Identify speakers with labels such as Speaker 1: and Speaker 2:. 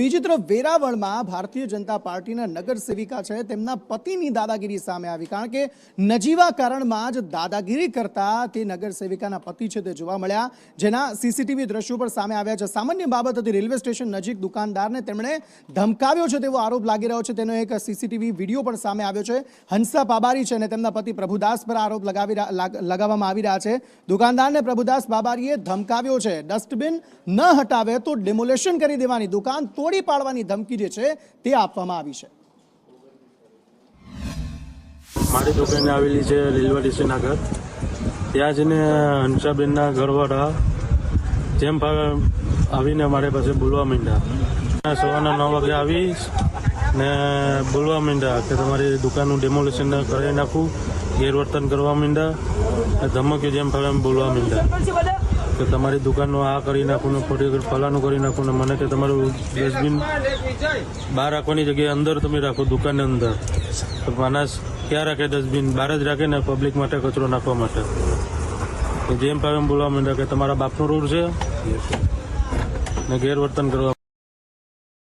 Speaker 1: બીજી તરફ વેરાવળમાં ભારતીય જનતા પાર્ટીના નગર સેવિકા છે, તેમના પતિની દાદાગીરી સામે આવી, કારણ કે નજીવા કારણમાં જ દાદાગીરી કરતા તે નગર સેવિકાના પતિ છે તે જોવા મળ્યા. જેના સીસીટીવી દ્રશ્યો પણ સામે આવ્યા છે. સામાન્ય બાબત હતી, રેલવે સ્ટેશન નજીક દુકાનદારને તેમણે ધમકાવ્યો છે તેવો આરોપ લાગી રહ્યો છે. તેનો એક સીસીટીવી વીડિયો પણ સામે આવ્યો છે. હંસા પાબારી છે અને તેમના પતિ પ્રભુદાસ પર આરોપ લગાવી લગાવવામાં આવી રહ્યા છે. દુકાનદારને પ્રભુદાસ બાબારીએ ધમકાવ્યો છે. ડસ્ટબિન ન હટાવે તો ડેમોલેશન કરી દેવાની, દુકાન તોડી પાડવાની ધમકી જે છે તે આપવામાં આવી છે.
Speaker 2: મારી દુકાને આવેલી છે રેલવે સ્ટેશન આગળ. ત્યાં જઈને હંસાબેનના ઘરવાળા જેમ ભાવે આવીને મારી પાસે બોલવા માંડ્યા. સવારના નવ વાગે આવી ને બોલવા માંડ્યા કે તમારી દુકાનનું ડેમોલેશન કરાવી નાખું, ગેરવર્તન કરવા માંડ્યા ને ધમક્યો જેમ ભાવે બોલવા માંડ્યા. કે તમારી દુકાનનું આ કરી નાખું ને ખોટી ફલાનું કરી નાખું ને મને કે તમારું ડસ્ટબિન બહાર રાખવાની જગ્યાએ અંદર તમે રાખો દુકાનની અંદર. તો માણસ ક્યાં રાખે ડસ્ટબિન? બહાર જ રાખે ને પબ્લિક માટે કચરો નાખવા માટે? તો જેમ પાવે બોલવા માંડ્યા કે તમારા બાપનો રૂલ છે ને ગેરવર્તન કરવા